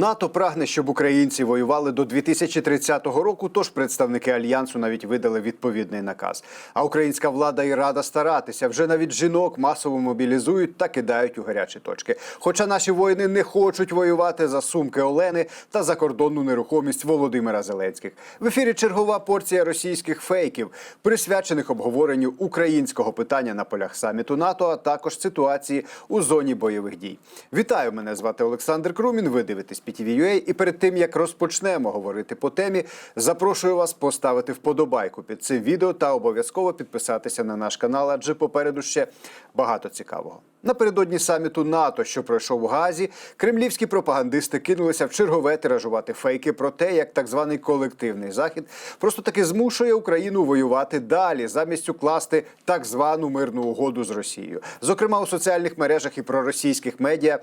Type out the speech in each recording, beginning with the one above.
НАТО прагне, щоб українці воювали до 2030 року. Тож представники альянсу навіть видали відповідний наказ. А українська влада і рада старатися вже навіть жінок масово мобілізують та кидають у гарячі точки. Хоча наші воїни не хочуть воювати за сумки Олени та закордонну нерухомість Володимира Зеленських. В ефірі чергова порція російських фейків, присвячених обговоренню українського питання на полях саміту НАТО, а також ситуації у зоні бойових дій. Вітаю! Мене звати Олександр Крумін. Ви дивитесь PTV.ua. І перед тим як розпочнемо говорити по темі, запрошую вас поставити вподобайку під цим відео та обов'язково підписатися на наш канал, адже попереду ще багато цікавого. Напередодні саміту НАТО, що пройшов у Газі, кремлівські пропагандисти кинулися в чергове тиражувати фейки про те, як так званий колективний захід просто таки змушує Україну воювати далі, замість укласти так звану мирну угоду з Росією. Зокрема, у соціальних мережах і проросійських медіа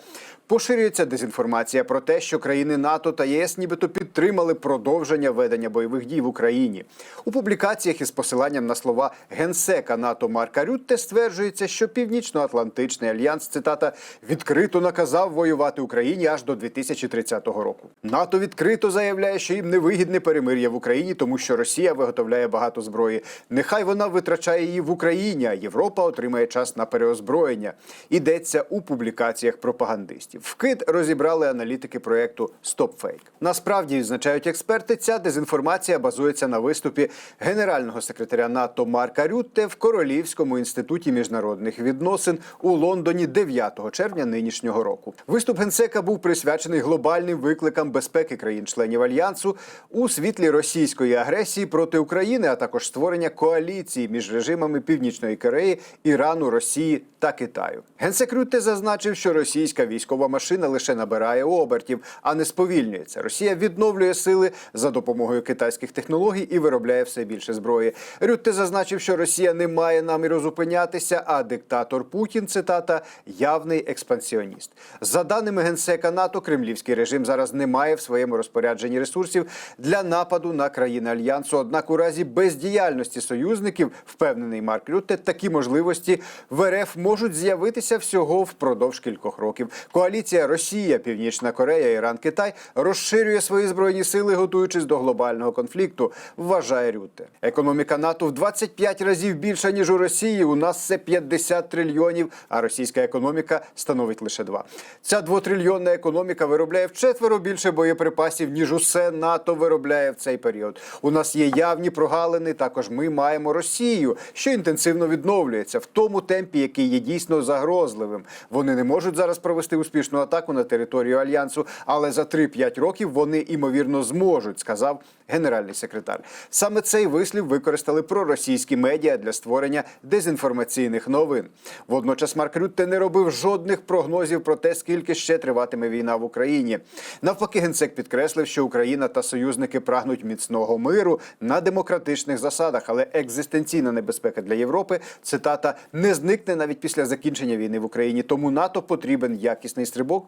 поширюється дезінформація про те, що країни НАТО та ЄС нібито підтримали продовження ведення бойових дій в Україні. У публікаціях із посиланням на слова генсека НАТО Марка Рютте стверджується, що Північно-Атлантичний альянс цитата відкрито наказав воювати Україні аж до 2030 року. НАТО відкрито заявляє, що їм невигідне перемир'я в Україні, тому що Росія виготовляє багато зброї. Нехай вона витрачає її в Україні, а Європа отримає час на переозброєння. Йдеться у публікаціях пропагандистів. Вкид розібрали аналітики проекту StopFake. Насправді, відзначають експерти, ця дезінформація базується на виступі генерального секретаря НАТО Марка Рютте в Королівському інституті міжнародних відносин у Лондоні 9 червня нинішнього року. Виступ генсека був присвячений глобальним викликам безпеки країн-членів альянсу у світлі російської агресії проти України, а також створення коаліції між режимами Північної Кореї, Ірану, Росії та Китаю. Генсек Рютте зазначив, що російська військова машина лише набирає обертів, а не сповільнюється. Росія відновлює сили за допомогою китайських технологій і виробляє все більше зброї. Рютте зазначив, що Росія не має наміру зупинятися, а диктатор Путін цитата явний експансіоніст. За даними генсека НАТО, кремлівський режим зараз не має в своєму розпорядженні ресурсів для нападу на країни альянсу. Однак, у разі бездіяльності союзників, впевнений Марк Рютте, такі можливості в РФ можуть з'явитися всього впродовж кількох років. Коаліція Росія, Північна Корея, Іран, Китай розширює свої збройні сили, готуючись до глобального конфлікту. Вважає Рютте. Економіка НАТО в 25 разів більша ніж у Росії. У нас це 50 трильйонів, а російська економіка становить лише 2. Ця двотрильйонна економіка виробляє вчетверо більше боєприпасів ніж усе НАТО виробляє в цей період. У нас є явні прогалини. Також ми маємо Росію, що інтенсивно відновлюється в тому темпі, який є дійсно загрозливим. Вони не можуть зараз провести успішну атаку на територію альянсу, але за 3-5 років вони імовірно зможуть, сказав генеральний секретар. Саме цей вислів використали проросійські медіа для створення дезінформаційних новин. Водночас Марк Рютте не робив жодних прогнозів про те, скільки ще триватиме війна в Україні. Навпаки, генсек підкреслив, що Україна та союзники прагнуть міцного миру на демократичних засадах, але екзистенційна небезпека для Європи цитата не зникне навіть після закінчення війни в Україні. Тому НАТО потрібен якісний стрибок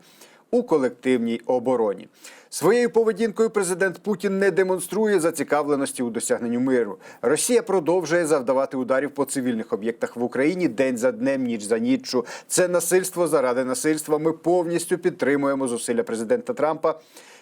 у колективній обороні. Своєю поведінкою президент Путін не демонструє зацікавленості у досягненню миру. Росія продовжує завдавати ударів по цивільних об'єктах в Україні день за днем, ніч за ніччю. Це насильство заради насильства. Ми повністю підтримуємо зусилля президента Трампа.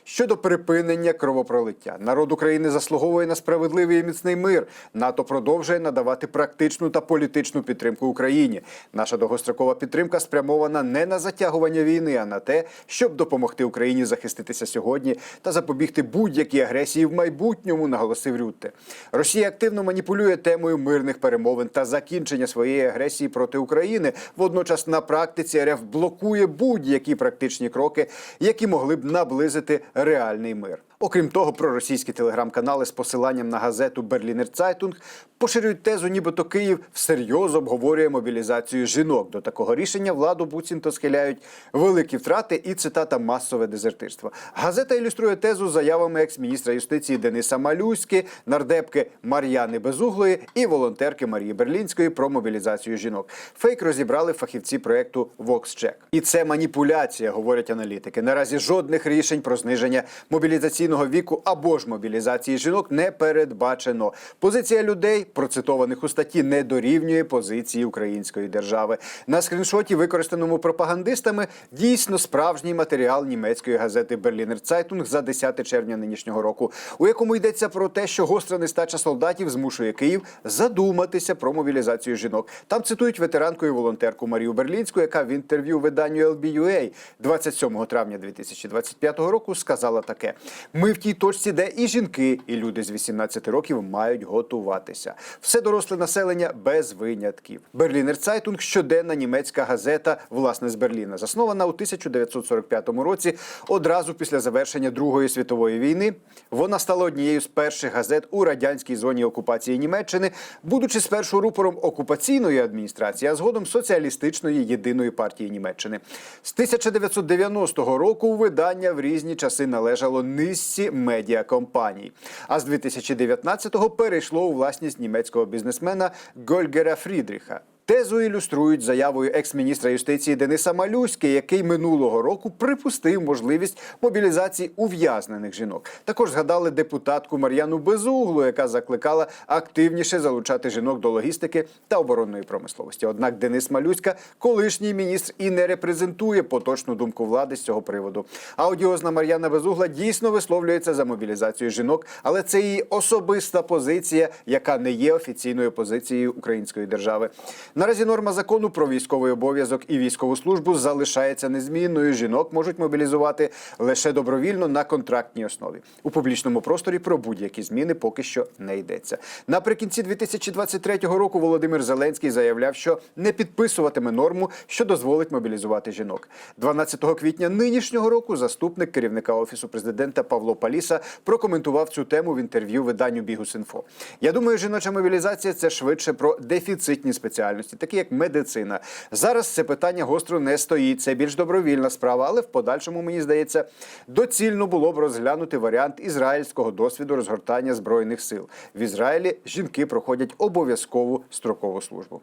Щодо припинення кровопролиття, народ України заслуговує на справедливий і міцний мир. НАТО продовжує надавати практичну та політичну підтримку Україні. Наша довгострокова підтримка спрямована не на затягування війни, а на те, щоб допомогти Україні захиститися сьогодні та запобігти будь-якій агресії в майбутньому, наголосив Рютте. Росія активно маніпулює темою мирних перемовин та закінчення своєї агресії проти України. Водночас на практиці РФ блокує будь-які практичні кроки, які могли б наблизити реальний мир. Окрім того, проросійські телеграм-канали з посиланням на газету Берлінер Цайтунг поширюють тезу, нібито Київ всерйоз обговорює мобілізацію жінок. До такого рішення владу буцімто схиляють великі втрати і цитата масове дезертирство. Газета ілюструє тезу заявами екс-міністра юстиції Дениса Малюськи, нардепки Мар'яни Безуглої і волонтерки Марії Берлінської про мобілізацію жінок. Фейк розібрали фахівці проекту VoxCheck. І це маніпуляція, говорять аналітики. Наразі жодних рішень про зниження мобілізаційної пенсійного віку або ж мобілізації жінок не передбачено. Позиція людей, процитованих у статті, не дорівнює позиції української держави. На скріншоті, використаному пропагандистами, дійсно справжній матеріал німецької газети Берлінер Цайтунг за 10 червня нинішнього року, у якому йдеться про те, що гостра нестача солдатів змушує Київ задуматися про мобілізацію жінок. Там цитують ветеранку і волонтерку Марію Берлінську, яка в інтерв'ю виданню LBUA 27 травня 2025 року сказала таке: ми в тій точці, де і жінки, і люди з 18 років мають готуватися. Все доросле населення без винятків. Берлінер Цайтунг щоденна німецька газета, власне з Берліна, заснована у 1945 році, одразу після завершення Другої світової війни. Вона стала однією з перших газет у радянській зоні окупації Німеччини, будучи спершу рупором окупаційної адміністрації, а згодом соціалістичної єдиної партії Німеччини. З 1990 року видання в різні часи належало низці медіакомпаній. А з 2019-го перейшло у власність німецького бізнесмена Гольгера Фрідріха. Тезу ілюструють заявою екс-міністра юстиції Дениса Малюськи, який минулого року припустив можливість мобілізації ув'язнених жінок. Також згадали депутатку Мар'яну Безуглу, яка закликала активніше залучати жінок до логістики та оборонної промисловості. Однак Денис Малюська, колишній міністр, і не репрезентує поточну думку влади з цього приводу. Аудіозна Мар'яна Безугла дійсно висловлюється за мобілізацію жінок, але це її особиста позиція, яка не є офіційною позицією української держави. Наразі норма закону про військовий обов'язок і військову службу залишається незмінною. Жінок можуть мобілізувати лише добровільно на контрактній основі. У публічному просторі про будь-які зміни поки що не йдеться. Наприкінці 2023 року Володимир Зеленський заявляв, що не підписуватиме норму, що дозволить мобілізувати жінок. 12 квітня нинішнього року заступник керівника офісу президента Павло Паліса прокоментував цю тему в інтерв'ю виданню Бігус.Інфо. Я думаю, жіноча мобілізація це швидше про дефіцитні спеціальності, такі як медицина. Зараз це питання гостро не стоїть. Це більш добровільна справа, але в подальшому мені здається, доцільно було б розглянути варіант ізраїльського досвіду розгортання збройних сил. В Ізраїлі жінки проходять обов'язкову строкову службу.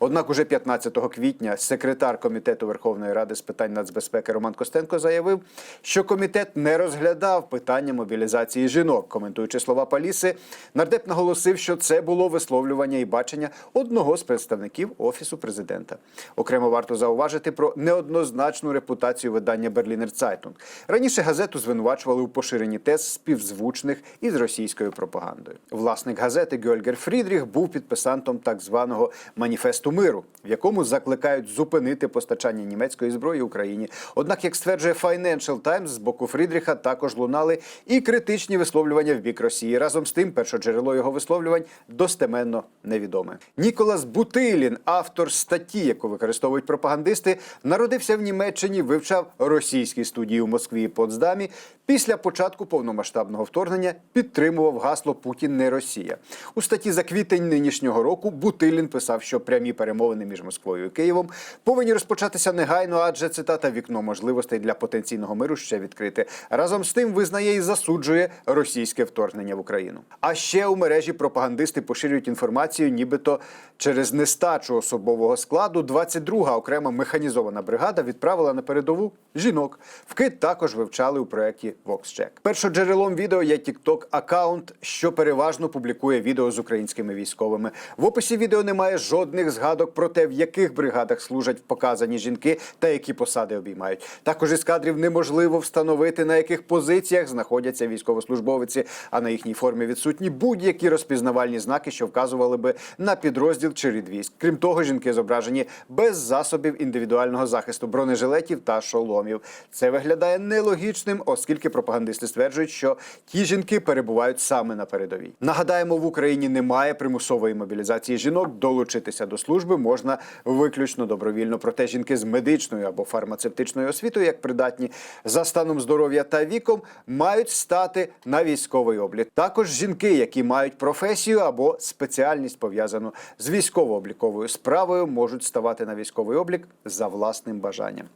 Однак, уже 15 квітня секретар комітету Верховної Ради з питань нацбезпеки Роман Костенко заявив, що комітет не розглядав питання мобілізації жінок. Коментуючи слова Паліси, нардеп наголосив, що це було висловлювання і бачення одного з представників офісу президента. Окремо варто зауважити про неоднозначну репутацію видання Берлінер Цайтунг. Раніше газету звинувачували у поширенні тез співзвучних із російською пропагандою. Власник газети Геольгер Фрідріх був підписантом так званого маніфесту миру, в якому закликають зупинити постачання німецької зброї Україні. Однак, як стверджує Financial Times, з боку Фрідріха також лунали і критичні висловлювання в бік Росії. Разом з тим, першоджерело його висловлювань достеменно невідоме. Ніколас Бутилін, автор статті, яку використовують пропагандисти, народився в Німеччині, вивчав російські студії у Москві і Потсдамі. Після початку повномасштабного вторгнення підтримував гасло Путін не Росія. У статті за квітень нинішнього року Бутилін писав, що прямі перемовини між Москвою і Києвом повинні розпочатися негайно, адже цитата вікно можливостей для потенційного миру ще відкрите. Разом з тим визнає і засуджує російське вторгнення в Україну. А ще у мережі пропагандисти поширюють інформацію, нібито через нестачу особового складу 22-га окрема механізована бригада відправила на передову жінок. Вкид також вивчали у проєкті VoxCheck. Першоджерелом відео є TikTok аккаунт, що переважно публікує відео з українськими військовими. В описі відео немає жодних згадок про те, в яких бригадах служать показані жінки та які посади обіймають. Також із кадрів неможливо встановити на яких позиціях знаходяться військовослужбовиці, а на їхній формі відсутні будь-які розпізнавальні знаки, що вказували би на підрозділ чи рід військ. Крім того, жінки зображені без засобів індивідуального захисту, бронежилетів та шоломів. Це виглядає нелогічним, оскільки пропагандисти стверджують, що ті жінки перебувають саме на передовій. Нагадаємо, в Україні немає примусової мобілізації жінок. Долучитися до служби можна виключно добровільно. Проте жінки з медичною або фармацевтичною освітою, як придатні за станом здоров'я та віком, мають стати на військовий облік. Також жінки, які мають професію або спеціальність пов'язану з військово-обліковою справою, можуть ставати на військовий облік за власним бажанням.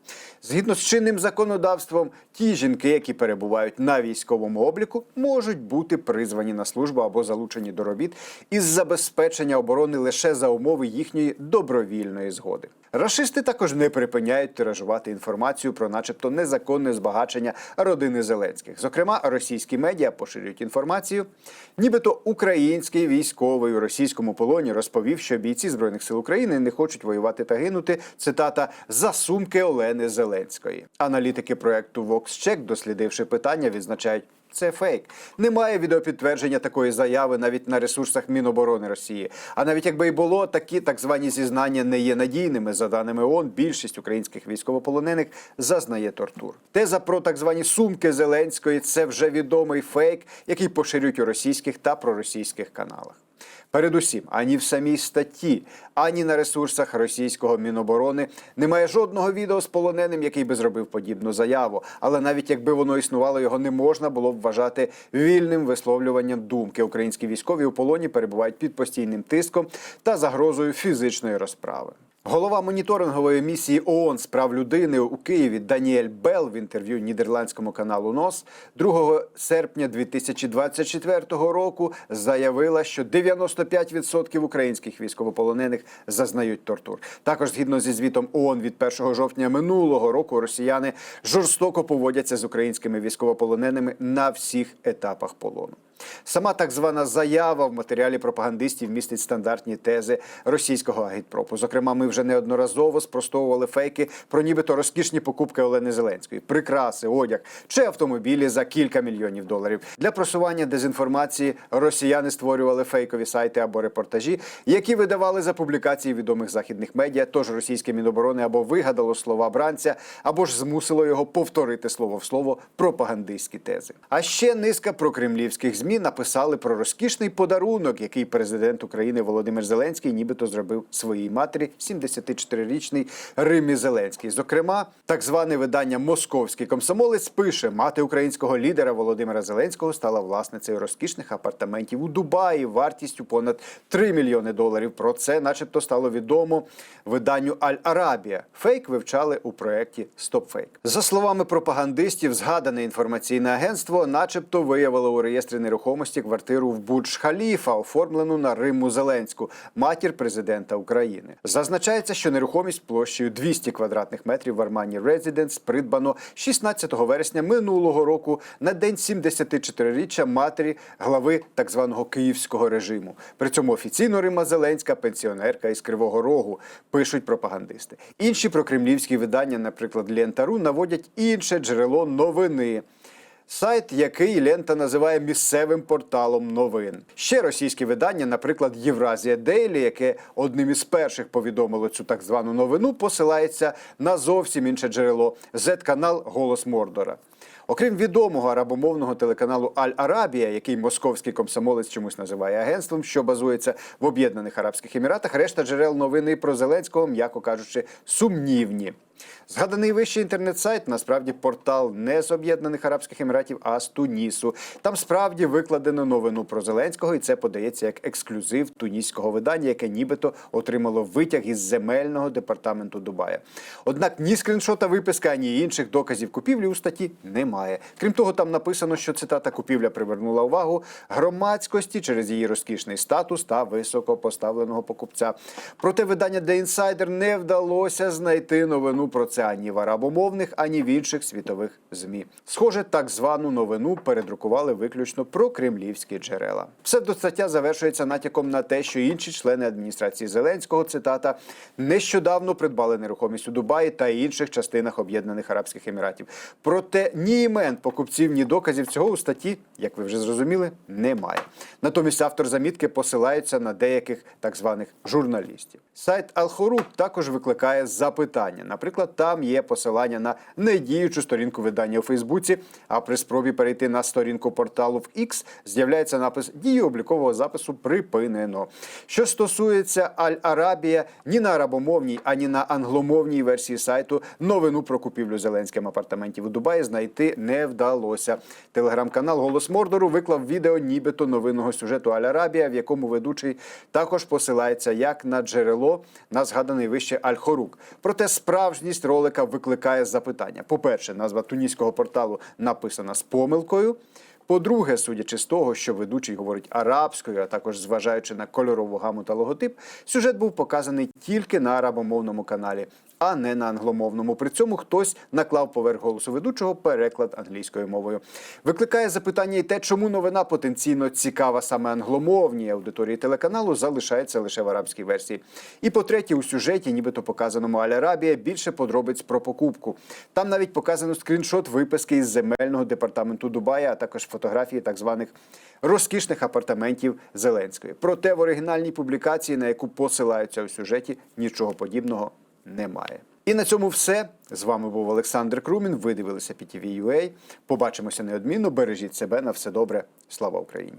Згідно з чинним законодавством, ті жінки, які перебувають на військовому обліку, можуть бути призвані на службу або залучені до робіт із забезпечення оборони лише за умови їхньої добровільної згоди. Рашисти також не припиняють тиражувати інформацію про, начебто, незаконне збагачення родини Зеленських. Зокрема, російські медіа поширюють інформацію, нібито український військовий у російському полоні розповів, що бійці збройних сил України не хочуть воювати та гинути. Цитата за сумки Олени Зеленської. Аналітики проекту VoxCheck, дослідивши питання, відзначають. Це фейк. Немає відеопідтвердження такої заяви навіть на ресурсах Міноборони Росії. А навіть якби і було, такі так звані зізнання не є надійними. За даними ООН, більшість українських військовополонених зазнає тортур. Теза про так звані сумки Зеленської це вже відомий фейк, який поширюють у російських та проросійських каналах. Передусім, ані в самій статті, ані на ресурсах російського міноборони немає жодного відео з полоненим, який би зробив подібну заяву. Але навіть якби воно існувало, його не можна було б вважати вільним висловлюванням думки. Українські військові у полоні перебувають під постійним тиском та загрозою фізичної розправи. Голова моніторингової місії ООН з прав людини у Києві Даніель Бел в інтерв'ю нідерландському каналу НОС 2 серпня 2024 року заявила, що 95% українських військовополонених зазнають тортур. Також згідно зі звітом ООН від 1 жовтня минулого року, росіяни жорстоко поводяться з українськими військовополоненими на всіх етапах полону. Сама так звана заява в матеріалі пропагандистів містить стандартні тези російського агітпропу. Зокрема, ми вже неодноразово спростовували фейки про нібито розкішні покупки Олени Зеленської, прикраси, одяг чи автомобілі за кілька мільйонів доларів. Для просування дезінформації росіяни створювали фейкові сайти або репортажі, які видавали за публікації відомих західних медіа. Тож російське міноборони або вигадало слова бранця, або ж змусило його повторити слово в слово пропагандистські тези. А ще низка прокремлівських змі написали про розкішний подарунок, який президент України Володимир Зеленський нібито зробив своїй матері 74-річний Римі Зеленський. Зокрема, так зване видання Московський комсомолець пише: мати українського лідера Володимира Зеленського стала власницею розкішних апартаментів у Дубаї вартістю понад 3 мільйони доларів. Про це, начебто, стало відомо виданню Аль-Арабія. Фейк вивчали у проєкті StopFake. За словами пропагандистів, згадане інформаційне агентство, начебто, виявило у реєстрі нерухомості квартиру в Будж-Халіфа, оформлену на Риму Зеленську, матір президента України. Зазначається, що нерухомість площею 200 квадратних метрів в Армані Резиденс придбано 16 вересня минулого року на день 74-річчя матері глави так званого київського режиму. При цьому офіційно Рима Зеленська пенсіонерка із Кривого Рогу пишуть пропагандисти. Інші прокремлівські видання, наприклад, Лентару, наводять інше джерело новини. Сайт, який лента називає місцевим порталом новин. Ще російське видання, наприклад, Євразія Дейлі, яке одним із перших повідомило цю так звану новину, посилається на зовсім інше джерело Z-канал Голос Мордора. Окрім відомого арабомовного телеканалу Аль-Арабія, який московський комсомолець чомусь називає агентством, що базується в Об'єднаних Арабських Еміратах, решта джерел новини про Зеленського, м'яко кажучи, сумнівні. Згаданий вищий інтернет-сайт насправді портал не з Об'єднаних Арабських Еміратів, а з Тунісу. Там справді викладено новину про Зеленського, і це подається як ексклюзив туніського видання, яке нібито отримало витяг із земельного департаменту Дубая. Однак ні скріншота виписки, ані інших доказів купівлі у статті немає. Крім того, там написано, що цитата купівля привернула увагу громадськості через її розкішний статус та високопоставленого покупця. Проте видання The Insider не вдалося знайти новину про це ані в арабомовних, ані в інших світових змі. Схоже, так звану новину передрукували виключно про кремлівські джерела. Псевдостаття завершується натяком на те, що інші члени адміністрації Зеленського цитата нещодавно придбали нерухомість у Дубаї та інших частинах Об'єднаних Арабських Еміратів. Проте ні імен покупців, ні доказів цього у статті, як ви вже зрозуміли, немає. Натомість автор замітки посилається на деяких так званих журналістів. Сайт Алхорук також викликає запитання. Наприклад, там є посилання на недіючу сторінку видання у Фейсбуці. А при спробі перейти на сторінку порталу в X з'являється напис дії облікового запису припинено. Що стосується Аль-Арабія, ні на арабомовній, ані на англомовній версії сайту новину про купівлю Зеленським апартаментів у Дубаї знайти не вдалося. Телеграм-канал Голос Мордору виклав відео нібито новинного сюжету Аль-Арабія, в якому ведучий також посилається як на джерело на згаданий вище Аль-Хорук. Проте справжність ролика викликає запитання. По-перше, назва туніського порталу написана з помилкою. По-друге, судячи з того, що ведучий говорить арабською, а також зважаючи на кольорову гаму та логотип, сюжет був показаний тільки на арабомовному каналі, а не на англомовному. При цьому хтось наклав поверх голосу ведучого переклад англійською мовою. Викликає запитання і те, чому новина потенційно цікава саме англомовній аудиторії телеканалу залишається лише в арабській версії. І по-третє, у сюжеті, нібито показаному Аль-Арабія, більше подробиць про покупку. Там навіть показано скріншот виписки із земельного департаменту Дубая, а також фотографії так званих розкішних апартаментів Зеленської. Проте в оригінальній публікації, на яку посилаються у сюжеті, нічого подібного немає. І на цьому все. З вами був Олександр Крумін. Ви дивилися PTV.ua. Побачимося неодмінно. Бережіть себе на все добре. Слава Україні!